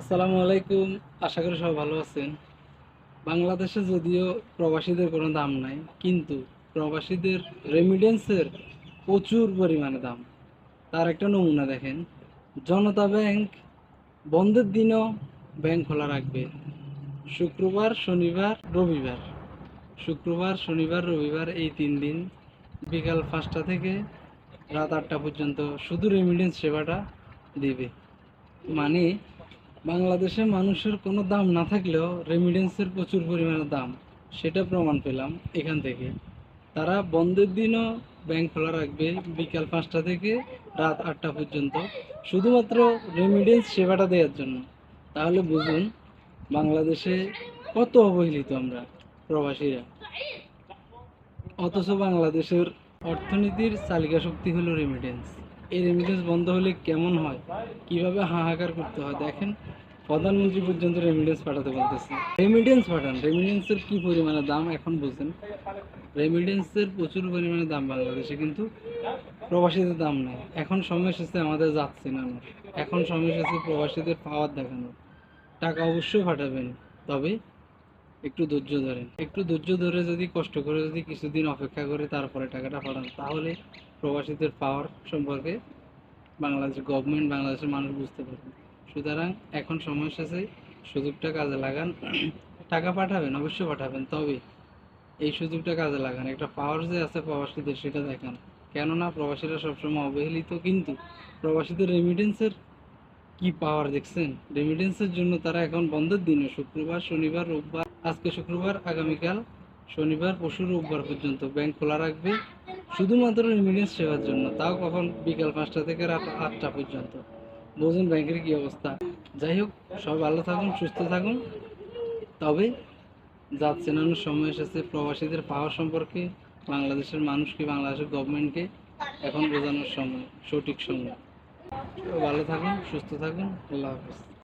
আসসালামু আলাইকুম। আশা করি সবাই ভালো আছেন। বাংলাদেশে যদিও প্রবাসীদের কোনো দাম নাই, কিন্তু প্রবাসীদের রেমিডেন্সের প্রচুর পরিমাণে দাম। তার একটা নমুনা দেখেন। জনতা ব্যাংক বন্ধের দিনও ব্যাংক খোলা রাখবে। শুক্রবার, শনিবার, রবিবার। শুক্রবার, শনিবার, রবিবার এই তিন দিন বিকাল পাঁচটা থেকে রাত আটটা পর্যন্ত শুধু রেমিডেন্স সেবাটা দিবে। মানে বাংলাদেশে মানুষের কোনো দাম না থাকলেও রেমিডেন্সের প্রচুর পরিমাণে দাম, সেটা প্রমাণ পেলাম এখান থেকে। তারা বন্ধের দিনও ব্যাংক খোলা রাখবে বিকাল পাঁচটা থেকে রাত আটটা পর্যন্ত, শুধুমাত্র রেমিডেন্স সেবাটা দেওয়ার জন্য। তাহলে বুঝুন, বাংলাদেশে কত অবহেলিত আমরা প্রবাসীরা। অথচ বাংলাদেশের অর্থনীতির চালিকা শক্তি হলো রেমিডেন্স এই রেমিডেন্স বন্ধ হলে কেমন হয়? কীভাবে হাহাকার করতে হয়? দেখেন, প্রধানমন্ত্রী পর্যন্ত রেমিডেন্স পাঠাতে বলতেছে। রেমিডেন্স পাঠান। রেমিডেন্সের কী পরিমাণে দাম? এখন বুঝেন রেমিডেন্সের প্রচুর পরিমাণে দাম বাংলাদেশে, কিন্তু প্রবাসীদের দাম নেই। এখন সময় এসেছে আমাদের যাচ্ছে না এখন সময় এসেছে প্রবাসীদের পাওয়ার দেখানো টাকা অবশ্যই পাঠাবেন, তবে একটু ধৈর্য ধরেন। একটু ধৈর্য ধরে যদি কষ্ট করে যদি কিছুদিন অপেক্ষা করে তারপরে টাকাটা পাঠান, তাহলে প্রবাসীদের পাওয়ার সম্পর্কে বাংলাদেশ গভর্নমেন্ট বাংলাদেশের মানুষ বুঝতে পারবে। সুতরাং এখন সময় এসেছে, সুযোগটা কাজে লাগান। টাকা পাঠাবেন, অবশ্যই পাঠাবেন, তবে এই সুযোগটা কাজে লাগান। একটা পাওয়ার যে আছে প্রবাসীদের, সেটা দেখান। কেননা প্রবাসীরা সবসময় অবহেলিত, কিন্তু প্রবাসীদের রেমিটেন্সের কি পাওয়ার দেখছেন? রেমিটেন্সের জন্য তারা এখন বন্ধের দিনে, শুক্রবার, শনিবার, রোববার, আজকে শুক্রবার, আগামীকাল, শনিবার, পরশু, রোববার পর্যন্ত ব্যাংক খোলা রাখবে। শুধুমাত্র রেমিটেন্স সেবার জন্য, তাও কখন? বিকাল পাঁচটা থেকে রাত আটটা পর্যন্ত। বোঝেন ব্যাংকের কি অবস্থা? যাই হোক, সব ভালো থাকুন, সুস্থ থাকুন। তবে জাত চেনানোর সময় এসেছে, প্রবাসীদের পাওয়ার সম্পর্কে, বাংলাদেশের মানুষকে বাংলাদেশের গভর্নমেন্টকে এখন বোঝানোর সময়, সঠিক সময়। ভালো থাকুন, সুস্থ থাকুন, আল্লাহ হাফিজ।